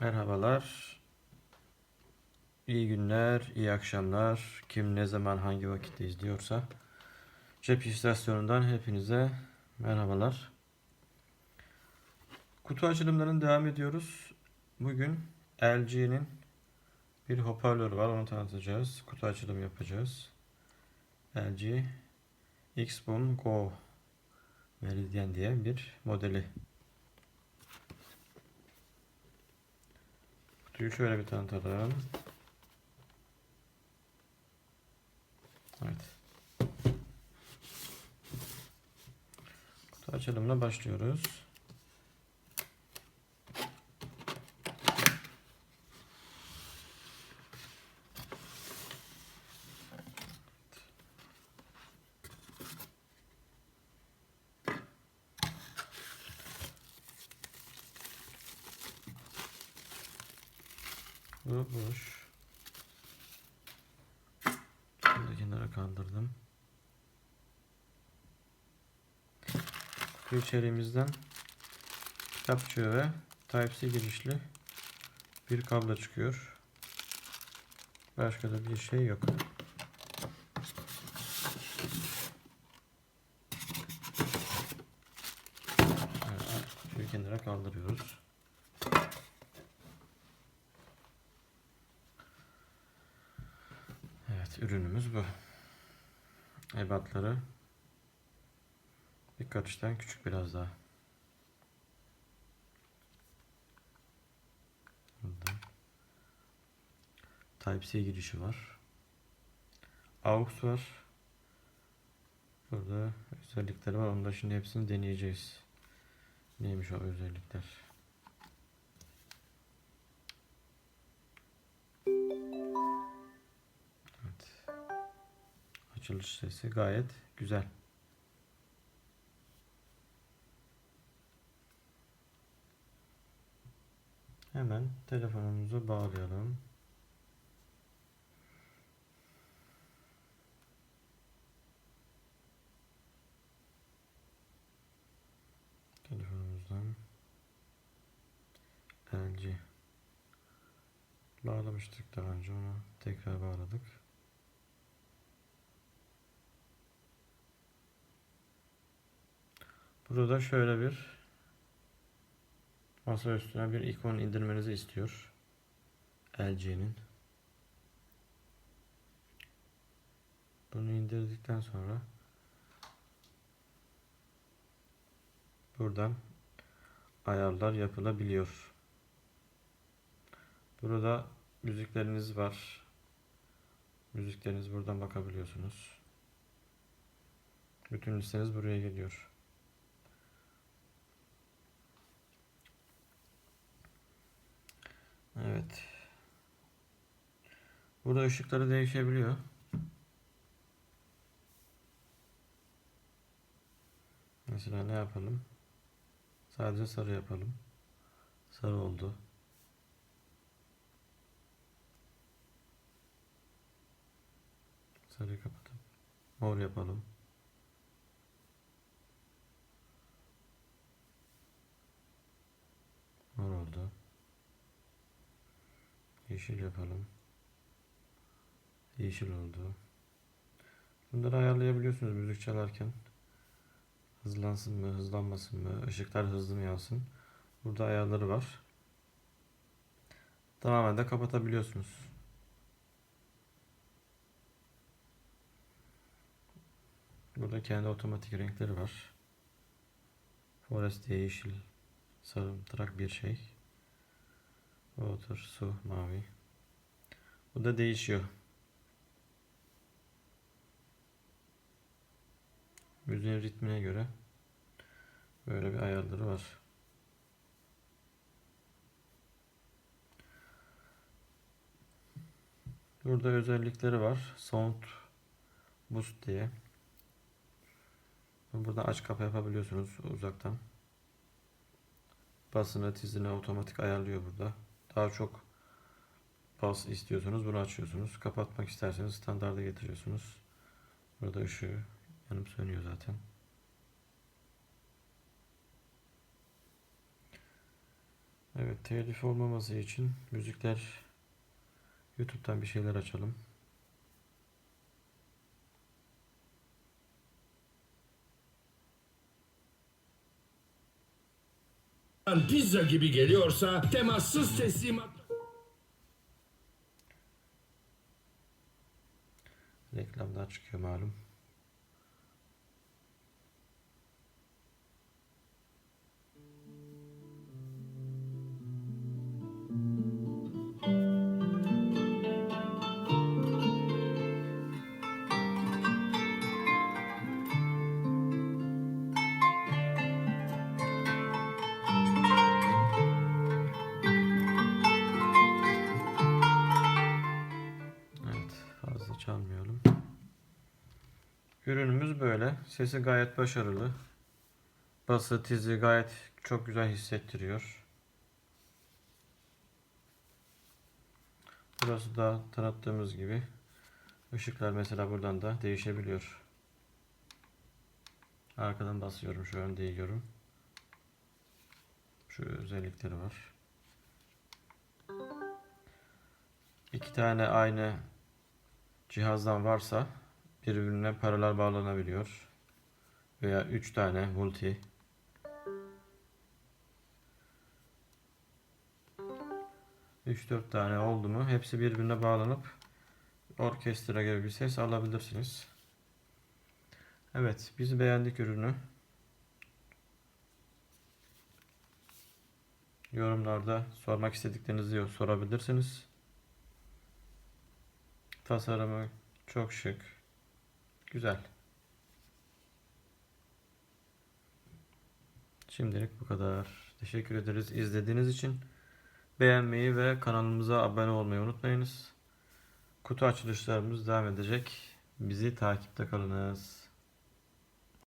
Merhabalar. İyi günler, iyi akşamlar. Kim ne zaman hangi vakitte izliyorsa. Cep istasyonundan hepinize merhabalar. Kutu açılımlarına devam ediyoruz. Bugün LG'nin bir hoparlörü var. Onu tanıtacağız. Kutu açılımı yapacağız. LG Xboom Go Meridian diye bir modeli. Kutuyu şöyle bir tanıtalım. Evet. Kutu açılımına başlıyoruz. Bu boş. Bunu da kenara kaldırdım. Kutu içeriğimizden kitapçığı ve Type-C girişli bir kablo çıkıyor. Başka da bir şey yok. Evet, kutuyu kenara kaldırıyoruz. Evet, ürünümüz bu. Ebatları bir karıştan küçük biraz daha. Burada. Type-C girişi var. AUX var. Burada özellikleri var. Onu da şimdi hepsini deneyeceğiz. Neymiş o özellikler? Açılış sesi gayet güzel. Hemen telefonumuzu bağlayalım. Telefonumuzdan LG bağlamıştık daha önce onu tekrar bağladık. Burada şöyle bir masa üstüne bir ikon indirmenizi istiyor. LG'nin. Bunu indirdikten sonra buradan ayarlar yapılabiliyor. Burada müzikleriniz var. Müzikleriniz buradan bakabiliyorsunuz. Bütün listeniz buraya geliyor. Evet. Burada ışıkları değişebiliyor. Mesela ne yapalım? Sadece sarı yapalım. Sarı oldu. Sarıyı kapatalım. Mor yapalım. Mor oldu. Yeşil yapalım. Yeşil oldu. Bunları ayarlayabiliyorsunuz müzik çalarken. Hızlansın mı, hızlanmasın mı, ışıklar hızlı mı yansın. Burada ayarları var. Tamamen de kapatabiliyorsunuz. Burada kendi otomatik renkleri var. Forest yeşil, sarımtırak bir şey. Water, su, mavi. Bu da değişiyor. Müziğin ritmine göre böyle bir ayarları var. Burada özellikleri var. Sound Boost diye. Buradan aç kapa yapabiliyorsunuz uzaktan. Basını tizini otomatik ayarlıyor burada. Daha çok bas istiyorsanız bunu açıyorsunuz. Kapatmak isterseniz standarda getiriyorsunuz. Burada ışığı yanıp sönüyor zaten. Evet, telif olmaması için müzikler YouTube'dan bir şeyler açalım. Pizza gibi geliyorsa temassız teslimat. Reklamlar çıkıyor malum. Çalmayalım. Ürünümüz böyle. Sesi gayet başarılı. Bası, tizi gayet çok güzel hissettiriyor. Burası da tanıttığımız gibi. Işıklar mesela buradan da değişebiliyor. Arkadan basıyorum şu an değiyorum. Şu özellikleri var. İki tane aynı cihazdan varsa birbirine paralel bağlanabiliyor. Veya 3 tane multi. Üç dört tane oldu mu hepsi birbirine bağlanıp orkestra gibi bir ses alabilirsiniz. Evet biz beğendik ürünü. Yorumlarda sormak istediklerinizi sorabilirsiniz. Tasarımı çok şık. Güzel. Şimdilik bu kadar. Teşekkür ederiz izlediğiniz için. Beğenmeyi ve kanalımıza abone olmayı unutmayınız. Kutu açılışlarımız devam edecek. Bizi takipte kalınız.